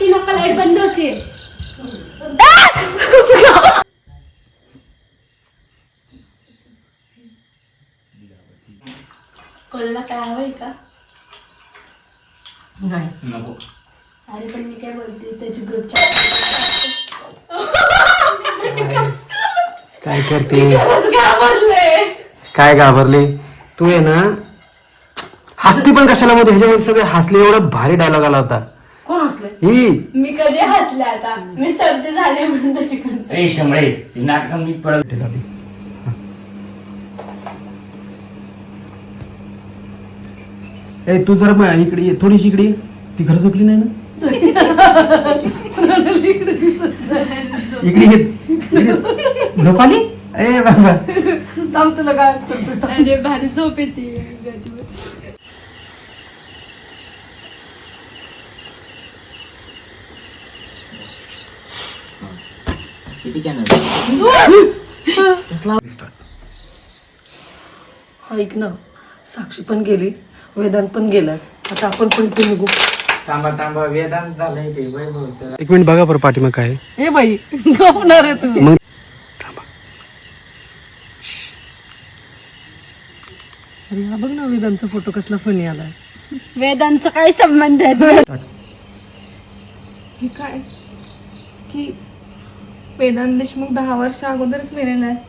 बत्ती नका लाइट बंद होते कोणाला काय हवंय का? नाही। नको। अरे पण मी काय बोलते त्याची ग्रुपच्या काय करते? घाबरले। काय घाबरले? तू आहे ना हसती पण कशाला मध्ये ह्याच्यामध्ये सगळे हसले? एवढा भारी डायलॉग आला होता. कोण असले ही. मी कधी हसले आता? मी सर्दी झाली म्हणून तशी करते. ए शंभळे नाटक मी पडत ए तू जरा मग इकडे ये, थोडीशी इकडे ये. ती घर झोपली नाही ना? इकडे ये. इकडे ये. झोप आली? ए बाबा. थांब तुला काय करतो अरे भारी झोप येते. किती ऐक ना. साक्षी पण गेली वेदांत पण गेलाय. आता आपण पण इथे निघू. थांबा थांबा. वेदांत झालंय ते. वैभव एक मिनिट बघा बरं पाठीमाग काय आहे. ए बाई गपणार आहे तू. मग अरे हा बघ ना वेदांतचा फोटो कसला फनी आलाय. वेदांचा काय संबंध आहे? हे काय? की वेदांत देशमुख दहा वर्ष अगोदरच मेलेला आहे.